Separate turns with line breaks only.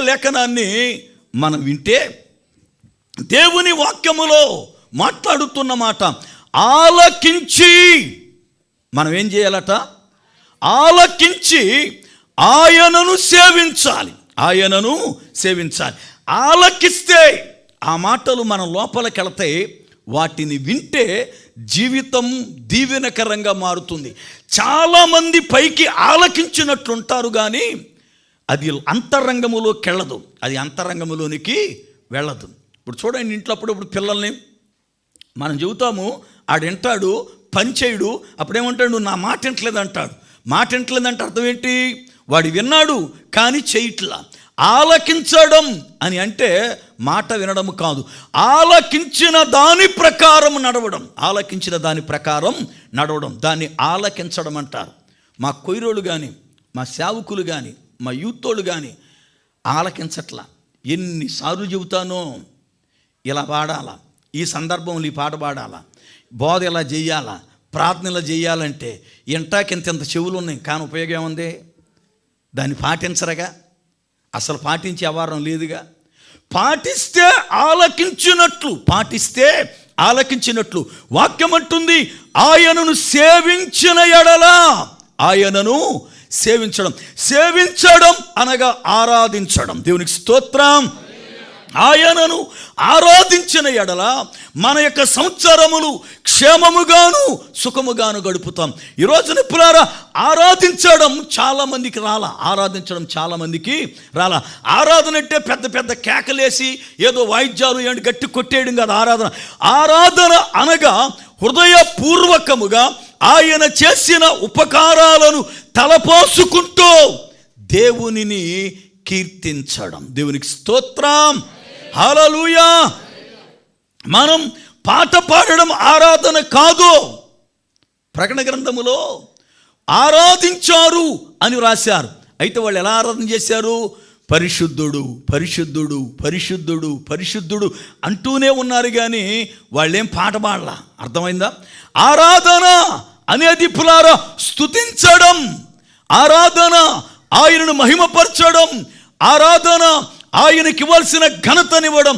లేఖనాన్ని మనం వింటే దేవుని వాక్యములో మాట్లాడుతున్న మాట ఆలకించి. మనం ఏం చేయాలట? ఆలకించి ఆయనను సేవించాలి. ఆయనను సేవించాలి. ఆలకిస్తే ఆ మాటలు మన లోపలికి వెళతాయి వాటిని వింటే జీవితం దీవెనకరంగా మారుతుంది. చాలామంది పైకి ఆలకించినట్లుంటారు కానీ అది అంతరంగములోకి వెళ్ళదు అది అంతరంగములోనికి వెళ్ళదు. ఇప్పుడు చూడండి ఇంట్లో అప్పుడప్పుడు పిల్లల్ని మనం చెబుతాము ఆడింటాడు పని చేయడు. అప్పుడేమంటాడు నా మాట వింటలేదు అంటాడు మాట వింటలేదంటే అర్థం ఏంటి? వాడు విన్నాడు కానీ చేయట్లా. ఆలకించడం అని అంటే మాట వినడం కాదు. ఆలకించిన దాని ప్రకారం నడవడం. ఆలకించిన దాని ప్రకారం నడవడం. దాన్ని ఆలకించడం అంటారు. మా కొయ్రోళ్ళు కానీ మా సేవకులు కానీ మా యూత్తోళ్ళు కానీ ఆలకించట్లా. ఎన్నిసార్లు చెబుతానో ఇలా పాడాలా ఈ సందర్భంలో ఈ పాట పాడాలా బోధ ఇలా చేయాలా ప్రార్థన ఇలా చేయాలంటే ఇంటాకింత ఇంత చెవులు ఉన్నాయి కానీ ఉపయోగం ఏముంది? దాన్ని పాటించరగా? అసలు పాటించే అవారం లేదుగా? పాటిస్తే ఆలకించినట్లు పాటిస్తే ఆలకించినట్లు వాక్యం అంటుంది ఆయనను సేవించిన ఎడలా ఆయనను సేవించడం. సేవించడం అనగా ఆరాధించడం. దేవునికి స్తోత్రం. ఆయనను ఆరాధించిన ఎడల మన యొక్క సంవత్సరములు క్షేమముగాను సుఖముగాను గడుపుతాం. ఈ రోజున ఆరాధించడం చాలామందికి రాలా. ఆరాధించడం చాలామందికి రాలా. ఆరాధన అంటే పెద్ద పెద్ద కేకలేసి ఏదో వాయిద్యాలు ఏంటి గట్టి కొట్టేయడం కాదు ఆరాధన. ఆరాధన అనగా హృదయపూర్వకముగా ఆయన చేసిన ఉపకారాలను తలపోసుకుంటూ దేవునిని కీర్తించడం. దేవునికి స్తోత్రం. హలలుయా మనం పాట పాడడం ఆరాధన కాదు. ప్రకటన గ్రంథములో ఆరాధించారు అని రాశారు అయితే వాళ్ళు ఎలా ఆరాధన చేశారు? పరిశుద్ధుడు పరిశుద్ధుడు పరిశుద్ధుడు పరిశుద్ధుడు అంటూనే ఉన్నారు కానీ వాళ్ళేం పాట పాడలా? అర్థమైందా? ఆరాధన అనేది పులారా స్థుతించడం ఆరాధన ఆయనను మహిమపరచడం ఆరాధన ఆయనకి ఇవ్వాల్సిన ఘనతనివ్వడం